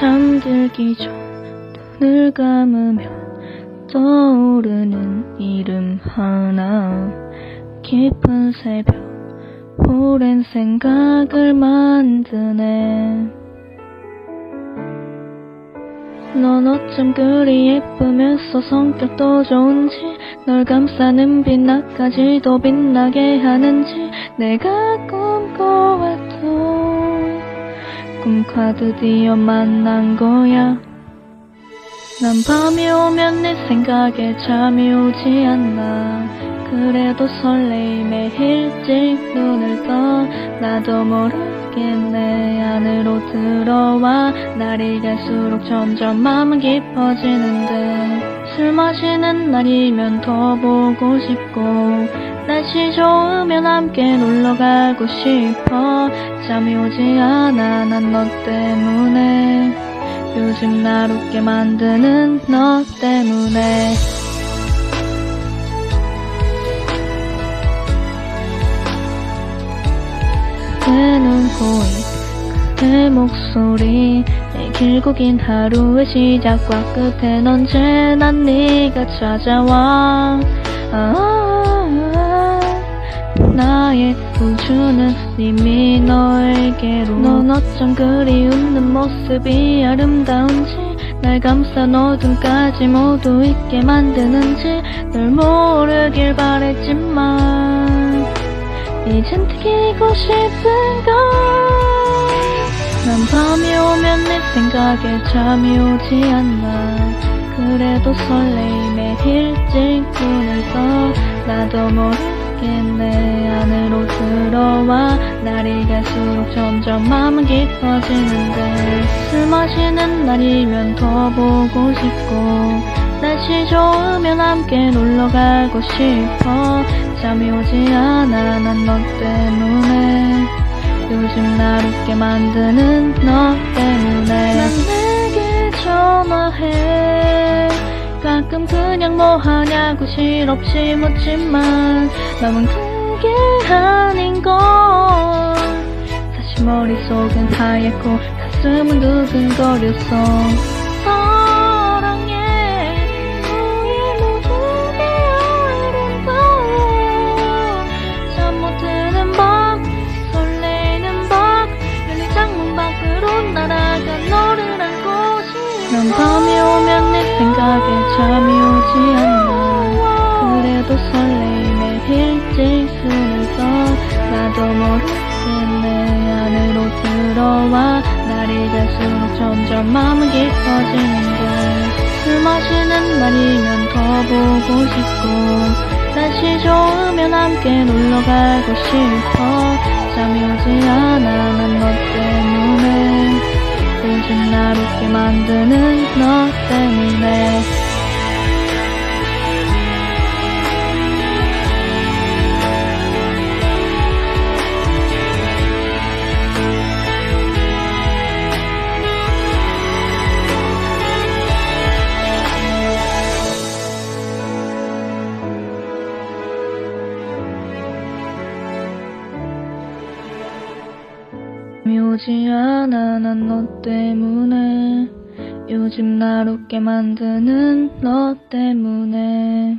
잠들기 전 눈을 감으면 떠오르는 이름 하나. 깊은 새벽 오랜 생각을 만드네. 넌 어쩜 그리 예쁘면서 성격도 좋은지 널 감싸는 빛나까지도 빛나게 하는지 내가 꿈꿔왔던 꿈과 드디어 만난 거야. 난 밤이 오면 내 생각에 잠이 오지 않나. 그래도 설레임에 일찍 눈을 떠. 나도 모르게 내 안으로 들어와. 날이 갈수록 점점 마음은 깊어지는데. 술 마시는 날이면 더 보고 싶고 날씨 좋으면 함께 놀러 가고 싶어. 잠이 오지 않아 난 너 때문에. 요즘 날 웃게 만드는 너 때문에. 그대 눈코입 그대 목소리 내 길고 긴 하루의 시작과 끝엔 언제나 네가 찾아와. 아, 나의 우주는 이미 너에게로. 넌 어쩜 그리 웃는 모습이 아름다운지 날 감싼 어둠까지 모두 잊게 만드는지 널 모르길 바랬지만 이젠 느끼고 싶은 걸난 밤이 오면 내 생각에 잠이 오지 않나. 그래도 설레임에 일찍 눈을 떠 나도 모르게 내 안으로 들어와. 날이 갈수록 점점 마음은 깊어지는데 술 마시는 날이면 더 보고 싶고 날씨 좋으면 함께 놀러 가고 싶어. 잠이 오지 않아 난 너 때문에. 요즘 날 웃게 만드는 너 때문에. 난 내게 전화해. 가끔 그냥 뭐하냐고 실없이 묻지만 마음은 그 게 아닌 걸. 사실 머릿속은 하얗고 가슴은 두근거렸어. 사랑해. 너의 모든 게 아름다워 잠 못 드는 밤 설레는 밤. 열린 창문 밖으로 날아가 너를 안고 싶어. 난 밤이 오면 내 생각에 잠이 오지 않나 들어와. 날이 갈수록 점점 마음은 깊어지는데 술 마시는 날이면 더 보고 싶고. 날씨 좋으면 함께 놀러 가고 싶어. 잠이 오지 않아. 난 너 때문에. 요즘 날 웃게 만드는 너 때문에 오지 않아. 난 너 때문에. 요즘 날 웃게 만드는 너 때문에